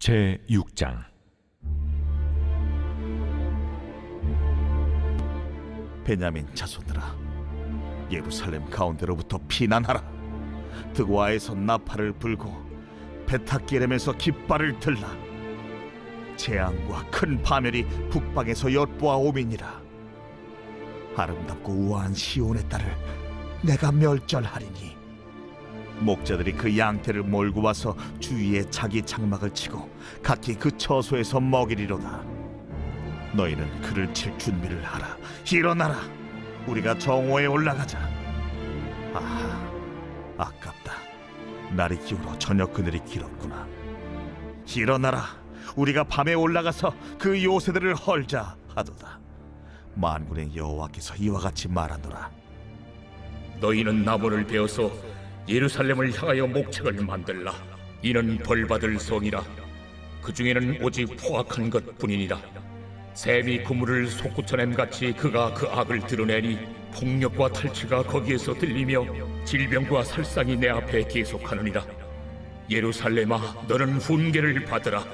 제 6장. 베냐민 자손들아 예루살렘 가운데로부터 피난하라. 드고아에서 나팔을 불고 베타기렘에서 깃발을 들라. 재앙과 큰 파멸이 북방에서 엿보아 오미니라. 아름답고 우아한 시온의 딸을 내가 멸절하리니 목자들이 그 양태를 몰고 와서 주위에 자기 장막을 치고 각기 그 처소에서 먹이리로다 너희는 그를 칠 준비를 하라. 일어나라. 우리가 정오에 올라가자. 아, 아깝다. 날이 기울어 저녁 그늘이 길었구나. 일어나라. 우리가 밤에 올라가서 그 요새들을 헐자 하도다. 만군의 여호와께서 이와 같이 말하노라. 너희는 나무를 베어서 예루살렘을 향하여 목책을 만들라. 이는 벌받을 성이라. 그 중에는 오직 포악한 것뿐이니라. 샘이 그물을 솟구쳐냄 같이 그가 그 악을 드러내니 폭력과 탈취가 거기에서 들리며 질병과 살상이 내 앞에 계속하느니라. 예루살렘아, 너는 훈계를 받으라.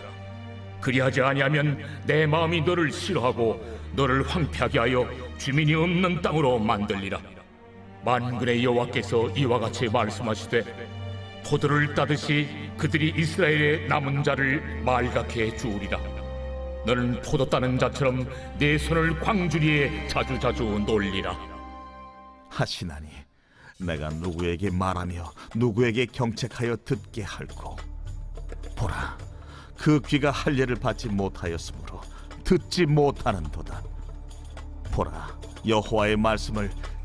그리하지 아니하면 내 마음이 너를 싫어하고 너를 황폐하게 하여 주민이 없는 땅으로 만들리라. 만군의 여호와께서 이와 같이 말씀하시되 포도를 따듯이 그들이 이스라엘의 남은 자를 말갛게 해 주우리라. 너는 포도 따는 자처럼 내 손을 광주리에 자주자주 놀리라. 하시나니 내가 누구에게 말하며 누구에게 경책하여 듣게 할고 보라 그 귀가 할례를 받지 못하였으므로 듣지 못하는도다 보라 여호와의 말씀을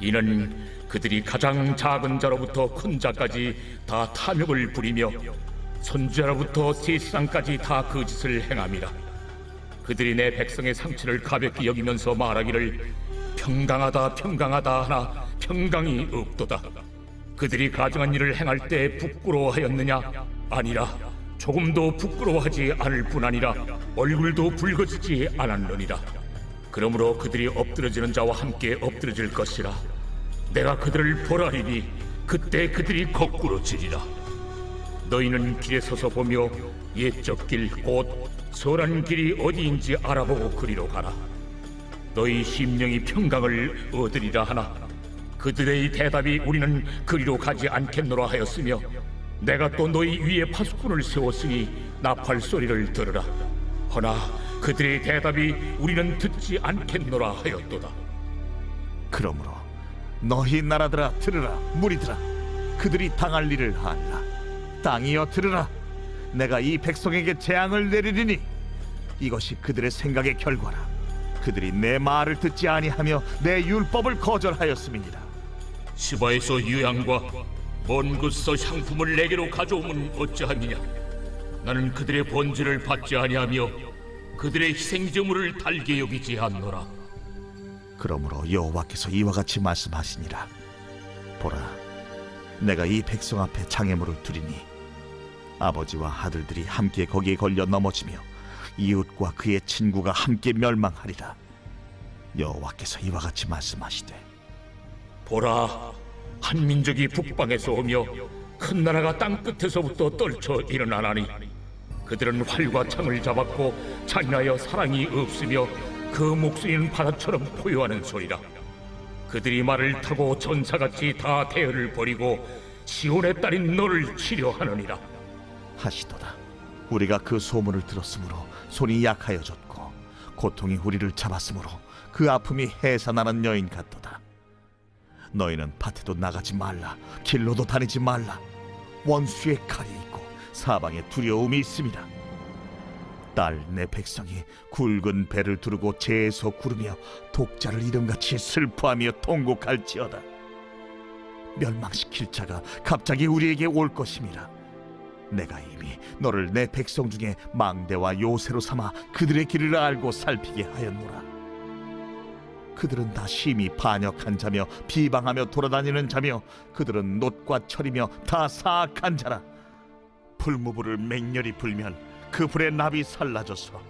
이는 그들이 가장 작은 자로부터 큰 자까지 다 탐욕을 부리며 선지자로부터 세상까지 다 그 짓을 행함이라. 그들이 내 백성의 상처를 가볍게 여기면서 말하기를 평강하다 평강하다 하나 평강이 없도다. 그들이 가증한 일을 행할 때 부끄러워하였느냐? 아니라 조금도 부끄러워하지 않을 뿐 아니라 얼굴도 붉어지지 않았느니라. 그러므로 그들이 엎드러지는 자와 함께 엎드러질 것이라. 내가 그들을 벌하리니 그때 그들이 거꾸로 지리라. 너희는 길에 서서 보며 옛적 길곧 소란 길이 어디인지 알아보고 그리로 가라. 너희 심령이 평강을 얻으리라 하나 그들의 대답이 우리는 그리로 가지 않겠노라 하였으며 내가 또 너희 위에 파수꾼을 세웠으니 나팔 소리를 들으라. 허나 그들의 대답이 우리는 듣지 않겠노라 하였도다. 그러므로 너희 나라들아 들으라 무리들아. 그들이 당할 일을 알라. 땅이여 들으라. 내가 이 백성에게 재앙을 내리리니 이것이 그들의 생각의 결과라. 그들이 내 말을 듣지 아니하며 내 율법을 거절하였음이니라. 시바에서 유향과 먼 곳에서 향품을 내게로 가져오면 어찌함이냐? 나는 그들의 본질을 받지 아니하며 그들의 희생제물을 달게 여기지 않노라. 그러므로 여호와께서 이와 같이 말씀하시니라. 보라 내가 이 백성 앞에 장애물을 두리니 아버지와 아들들이 함께 거기에 걸려 넘어지며 이웃과 그의 친구가 함께 멸망하리라. 여호와께서 이와 같이 말씀하시되 보라 한 민족이 북방에서 오며 큰 나라가 땅 끝에서부터 떨쳐 일어나나니 그들은 활과 창을 잡았고 잔인하여 사랑이 없으며 그 목소리는 바다처럼 포효하는 소리라. 그들이 말을 타고 전사같이 다 대열을 버리고 시온의 딸인 너를 치려하느니라. 하시도다. 우리가 그 소문을 들었으므로 손이 약하여졌고 고통이 우리를 잡았으므로 그 아픔이 해산하는 여인 같도다. 너희는 밭에도 나가지 말라. 길로도 다니지 말라. 원수의 칼이 사방에 두려움이 있습니다 딸 내 백성이 굵은 배를 두르고 재에서 구르며 독자를 이름같이 슬퍼하며 통곡할지어다 멸망시킬 자가 갑자기 우리에게 올 것임이라 내가 이미 너를 내 백성 중에 망대와 요새로 삼아 그들의 길을 알고 살피게 하였노라. 그들은 다 심히 반역한 자며 비방하며 돌아다니는 자며 그들은 놋과 철이며 다 사악한 자라. 풀무불을 맹렬히 불면 그 불의 납이 살라져서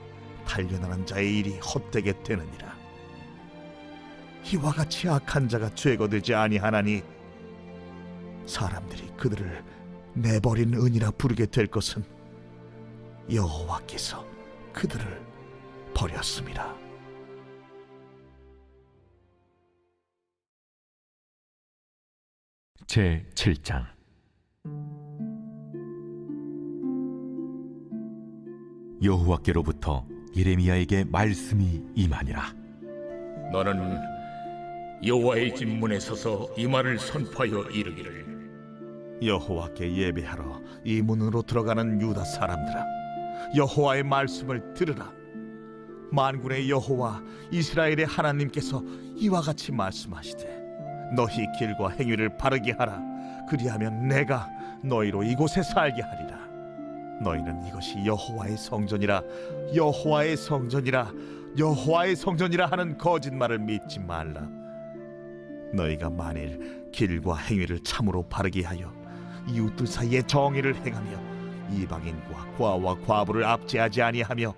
단련하는 자의 일이 헛되게 되느니라. 이와 같이 악한 자가 죄거되지 아니하나니 사람들이 그들을 내버린 은이라 부르게 될 것은 여호와께서 그들을 버렸습니다. 제 7장 여호와께로부터 예레미야에게 말씀이 임하니라. 너는 여호와의 집 문에 서서 이 말을 선포하여 이르기를. 여호와께 예배하러 이 문으로 들어가는 유다 사람들아 여호와의 말씀을 들으라. 만군의 여호와 이스라엘의 하나님께서 이와 같이 말씀하시되 너희 길과 행위를 바르게 하라. 그리하면 내가 너희로 이곳에 살게 하리라 너희는 이것이 여호와의 성전이라 여호와의 성전이라 여호와의 성전이라 하는 거짓말을 믿지 말라. 너희가 만일 길과 행위를 참으로 바르게 하여 이웃들 사이에 정의를 행하며 이방인과 과와 과부를 압제하지 아니하며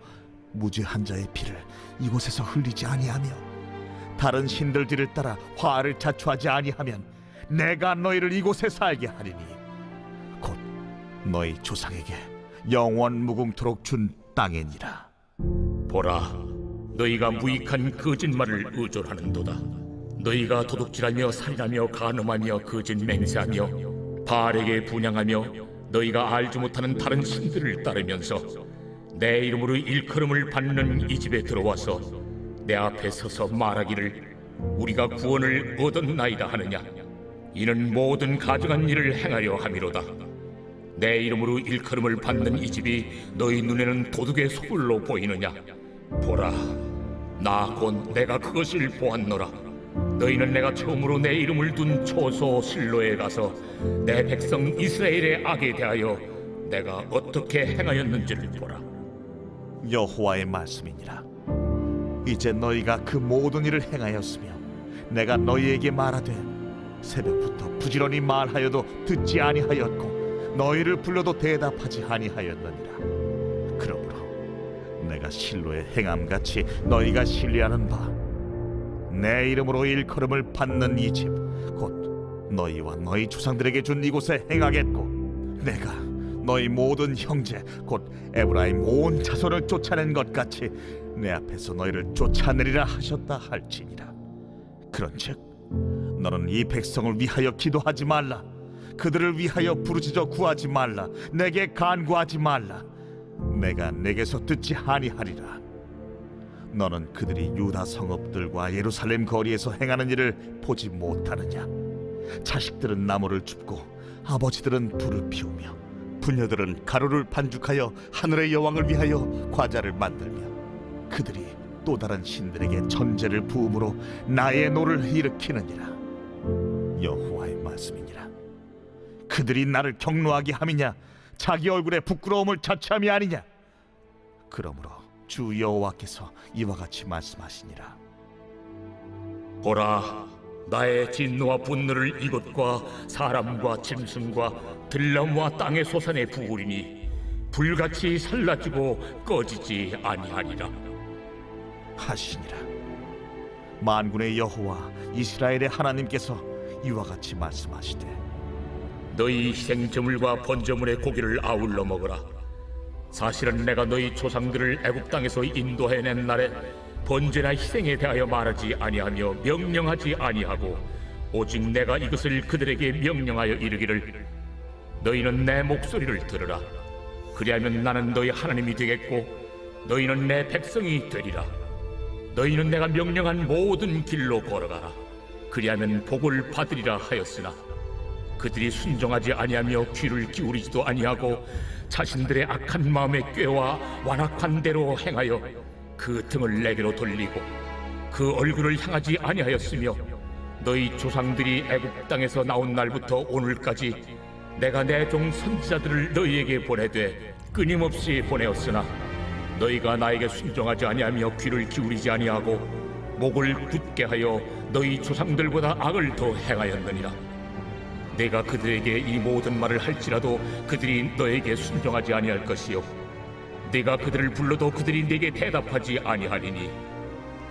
무죄한 자의 피를 이곳에서 흘리지 아니하며 다른 신들 뒤를 따라 화를 자초하지 아니하면 내가 너희를 이곳에 살게 하리니 곧 너희 조상에게 영원 무궁토록 준 땅이니라. 보라 너희가 무익한 거짓말을 의존하는도다. 너희가 도둑질하며 살인하며 간음하며 거짓 맹세하며 바알에게 분양하며 너희가 알지 못하는 다른 신들을 따르면서 내 이름으로 일컬음을 받는 이 집에 들어와서 내 앞에 서서 말하기를 우리가 구원을 얻었나이다 하느냐. 이는 모든 가증한 일을 행하려 함이로다 내 이름으로 일컬음을 받는 이 집이 너희 눈에는 도둑의 소굴로 보이느냐? 보라 나 곧 내가 그것을 보았노라. 너희는 내가 처음으로 내 이름을 둔 초소 실로에 가서 내 백성 이스라엘의 악에 대하여 내가 어떻게 행하였는지를 보라. 여호와의 말씀이니라. 이제 너희가 그 모든 일을 행하였으며 내가 너희에게 말하되 새벽부터 부지런히 말하여도 듣지 아니하였고 너희를 불러도 대답하지 아니하였느니라. 그러므로 내가 실로의 행함같이 너희가 신뢰하는 바 내 이름으로 일컬음을 받는 이 집 곧 너희와 너희 조상들에게 준 이곳에 행하겠고 내가 너희 모든 형제 곧 에브라임 온 자손을 쫓아낸 것 같이 내 앞에서 너희를 쫓아내리라 하셨다 할지니라. 그런즉 너는 이 백성을 위하여 기도하지 말라 그들을 위하여 부르짖어 구하지 말라. 내게 간구하지 말라. 내가 내게서 듣지 아니하리라. 너는 그들이 유다 성읍들과 예루살렘 거리에서 행하는 일을 보지 못하느냐? 자식들은 나무를 줍고 아버지들은 불을 피우며 부녀들은 가루를 반죽하여 하늘의 여왕을 위하여 과자를 만들며 그들이 또 다른 신들에게 전제를 부음으로 나의 노를 일으키느니라. 여호와의 말씀이니라 그들이 나를 경노하게 함이냐? 자기 얼굴에 부끄러움을 자처함이 아니냐? 그러므로 주 여호와께서 이와 같이 말씀하시니라. 보라 나의 진노와 분노를 이것과 사람과 짐승과 들나무와 땅의 소산에 부으리니 불같이 살라지고 꺼지지 아니하리라. 하시니라. 만군의 여호와 이스라엘의 하나님께서 이와 같이 말씀하시되 너희 희생 제물과 번제물의 고기를 아울러 먹어라. 사실은 내가 너희 조상들을 애굽 땅에서 인도해낸 날에 번제나 희생에 대하여 말하지 아니하며 명령하지 아니하고 오직 내가 이것을 그들에게 명령하여 이르기를 너희는 내 목소리를 들으라. 그리하면 나는 너희 하나님이 되겠고 너희는 내 백성이 되리라. 너희는 내가 명령한 모든 길로 걸어가라. 그리하면 복을 받으리라 하였으나 그들이 순종하지 아니하며 귀를 기울이지도 아니하고 자신들의 악한 마음에 꾀와 완악한 대로 행하여 그 등을 내게로 돌리고 그 얼굴을 향하지 아니하였으며 너희 조상들이 애굽 땅에서 나온 날부터 오늘까지 내가 내 종 선지자들을 너희에게 보내되 끊임없이 보내었으나 너희가 나에게 순종하지 아니하며 귀를 기울이지 아니하고 목을 굳게 하여 너희 조상들보다 악을 더 행하였느니라 내가 그들에게 이 모든 말을 할지라도 그들이 너에게 순종하지 아니할 것이요. 내가 그들을 불러도 그들이 내게 대답하지 아니하리니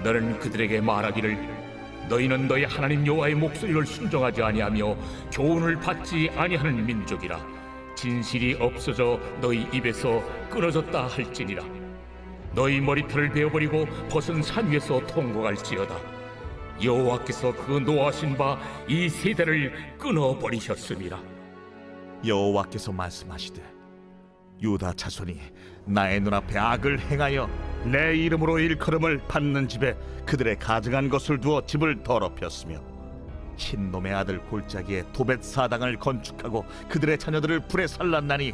너는 그들에게 말하기를 너희는 너희 하나님 여호와의 목소리를 순종하지 아니하며 교훈을 받지 아니하는 민족이라. 진실이 없어져 너희 입에서 끊어졌다 할지니라. 너희 머리털을 베어버리고 벗은 산 위에서 통곡할지어다 여호와께서 그 노하신 바 이 세대를 끊어 버리셨음이라 여호와께서 말씀하시되 유다 자손이 나의 눈앞에 악을 행하여 내 이름으로 일컬음을 받는 집에 그들의 가증한 것을 두어 집을 더럽혔으며 흰놈의 아들 골짜기에 도벳 사당을 건축하고 그들의 자녀들을 불에 살랐나니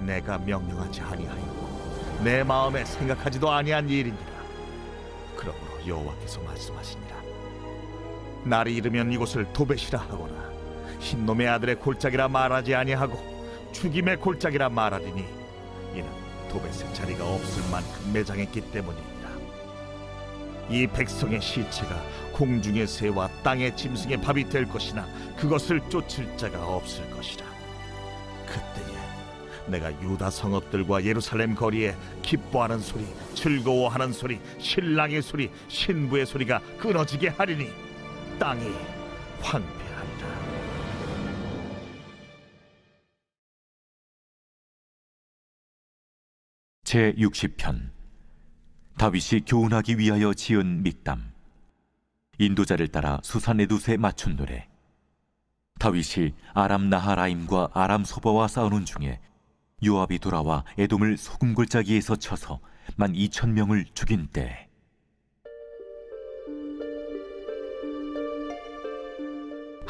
내가 명령하지 아니하였고 내 마음에 생각하지도 아니한 일이니라. 그러므로 여호와께서 말씀하시니라 날이 이르면 이곳을 도벳이라 하거나 흰놈의 아들의 골짜기라 말하지 아니하고 죽임의 골짜기라 말하리니 이는 도벳의 자리가 없을 만큼 매장했기 때문이니라. 이 백성의 시체가 공중의 새와 땅의 짐승의 밥이 될 것이나 그것을 쫓을 자가 없을 것이라. 그때에 내가 유다 성읍들과 예루살렘 거리에 기뻐하는 소리 즐거워하는 소리 신랑의 소리 신부의 소리가 끊어지게 하리니 땅이 황폐하리라 제 60편. 다윗이 교훈하기 위하여 지은 믹담. 인도자를 따라 수산 에두스에 맞춘 노래. 다윗이 아람 나하라임과 아람 소바와 싸우는 중에 요압이 돌아와 에돔을 소금 골짜기에서 쳐서 만 이천 명을 죽인 때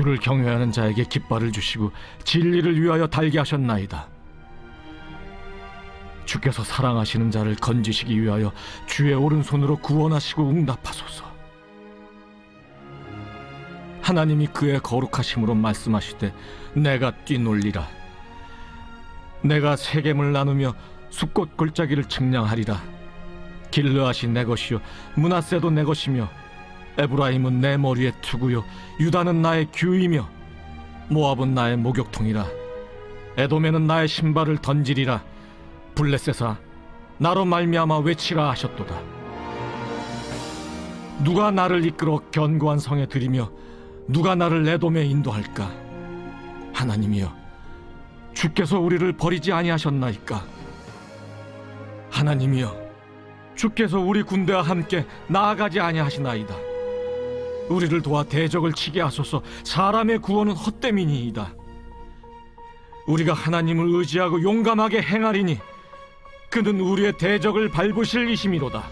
주를 경외하는 자에게 깃발을 주시고 진리를 위하여 달게 하셨나이다. 주께서 사랑하시는 자를 건지시기 위하여 주의 오른손으로 구원하시고 응답하소서. 하나님이 그의 거룩하심으로 말씀하시되 내가 뛰놀리라. 내가 세겜을 나누며 숲꽃 골짜기를 측량하리라. 길르앗이 내 것이요 문하세도 내 것이며 에브라임은 내 머리에 투구요. 유다는 나의 규이며 모압은 나의 목욕통이라. 에돔에는 나의 신발을 던지리라. 블레셋아 나로 말미암아 외치라 하셨도다. 누가 나를 이끌어 견고한 성에 들이며 누가 나를 에돔에 인도할까? 하나님이여 주께서 우리를 버리지 아니하셨나이까? 하나님이여 주께서 우리 군대와 함께 나아가지 아니하시나이다 우리를 도와 대적을 치게 하소서. 사람의 구원은 헛됨이니이다. 우리가 하나님을 의지하고 용감하게 행하리니 그는 우리의 대적을 밟으실 이심이로다